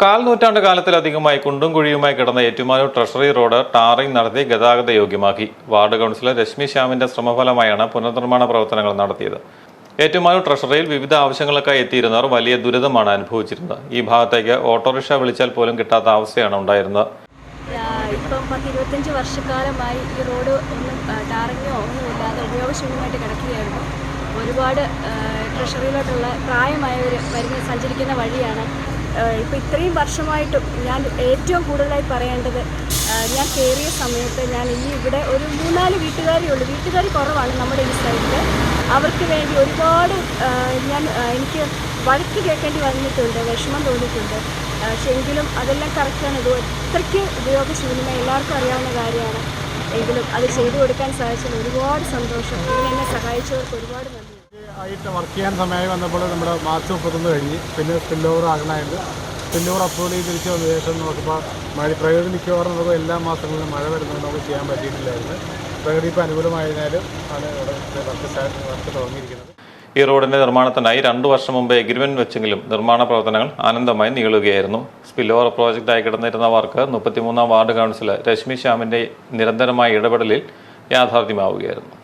കാൽ നൂറ്റാണ്ട് കാലത്തിലധികമായി കുണ്ടും കുഴിയുമായി കിടന്ന ഏറ്റുമാനൂർ ട്രഷറി റോഡ് ടാറിംഗ് നടത്തി ഗതാഗത യോഗ്യമാക്കി. വാർഡ് കൗൺസിലർ രശ്മി ശ്യാമിന്റെ ശ്രമഫലമായാണ് പുനർനിർമ്മാണ പ്രവർത്തനങ്ങൾ നടത്തിയത്. ഏറ്റുമാനൂർ ട്രഷറിയിൽ വിവിധ ആവശ്യങ്ങൾക്കായി എത്തിയിരുന്നവർ വലിയ ദുരിതമാണ് അനുഭവിച്ചിരുന്നത്. ഈ ഭാഗത്തേക്ക് ഓട്ടോറിക്ഷ വിളിച്ചാൽ പോലും കിട്ടാത്ത അവസ്ഥയാണ് ഉണ്ടായിരുന്നത്. ഇപ്പം പത്ത് ഇരുപത്തഞ്ച് വർഷക്കാലമായി ഈ റോഡ് ഒന്നും ടാറിങ്ങോ ഒന്നുമില്ലാതെ ഉപയോഗശൂന്യമായിട്ട് കിടക്കുകയായിരുന്നു. ഒരുപാട് ട്രഷറിയിലോട്ടുള്ള പ്രായമായവർ വരുന്ന സഞ്ചരിക്കുന്ന വഴിയാണ് ഇപ്പം ഇത്രയും വർഷമായിട്ടും ഞാൻ ഏറ്റവും കൂടുതലായി പറയേണ്ടത് ഞാൻ കയറിയ സമയത്ത് ഞാൻ ഇനി ഇവിടെ ഒരു മൂന്നാൽ വീട്ടുകാരേ ഉള്ളൂ. വീട്ടുകാർ കുറവാണ് നമ്മുടെ ഈ സൈഡിൽ അവർക്ക് വേണ്ടി ഒരുപാട് ഞാൻ എനിക്ക് വഴക്ക് കേൾക്കേണ്ടി വന്നിട്ടുണ്ട് വിഷമം തോന്നിയിട്ടുണ്ട്. പക്ഷെ എങ്കിലും അതെല്ലാം കറക്റ്റാണ് ഇത് അത്രയ്ക്ക് ഉപയോഗശൂന്യമായി എല്ലാവർക്കും അറിയാവുന്ന കാര്യമാണ്. എങ്കിലും അത് ചെയ്തു കൊടുക്കാൻ സാധിച്ചതിൽ ഒരുപാട് സന്തോഷം. എന്നെ സഹായിച്ചവർക്ക് ഒരുപാട് നന്ദി. ആയിട്ട് വർക്ക് ചെയ്യാൻ സമയമായി വന്നപ്പോൾ നമ്മുടെ മാർച്ച് മുപ്പത്തൊന്ന് കഴിഞ്ഞ് പിന്നെ സ്പിൽ ഓവർ ആകണമായിരുന്നു. സ്പിൽ ഓവർ അപ്രൂവൽ ചെയ്ത് തിരിച്ച് വന്ന ശേഷം നോക്കുമ്പോൾ മഴ പ്രകൃതി മിക്കവാറും നമുക്ക് എല്ലാ മാസങ്ങളിലും മഴ വരുന്നത് നമുക്ക് ചെയ്യാൻ പറ്റിയിട്ടില്ലായിരുന്നു. പ്രകൃതി ഇപ്പോൾ അനുകൂലമായതിനാലും ആണ് ഇവിടെ വർക്ക് വർക്ക് തുടങ്ങിയിരിക്കുന്നത്. ഈ റോഡിന്റെ നിർമ്മാണത്തിനായി രണ്ടു വർഷം മുമ്പ് എഗ്രിമെന്റ് വെച്ചെങ്കിലും നിർമ്മാണ പ്രവർത്തനങ്ങൾ ആനന്ദമായി നീളുകയായിരുന്നു. സ്പില്ലോവർ പ്രോജക്റ്റായി കിടന്നിരുന്ന വർക്ക് മുപ്പത്തിമൂന്നാം വാർഡ് കൗൺസിലർ രശ്മി ശ്യാമിന്റെ നിരന്തരമായ ഇടപെടലിൽ യാഥാർത്ഥ്യമാവുകയായിരുന്നു.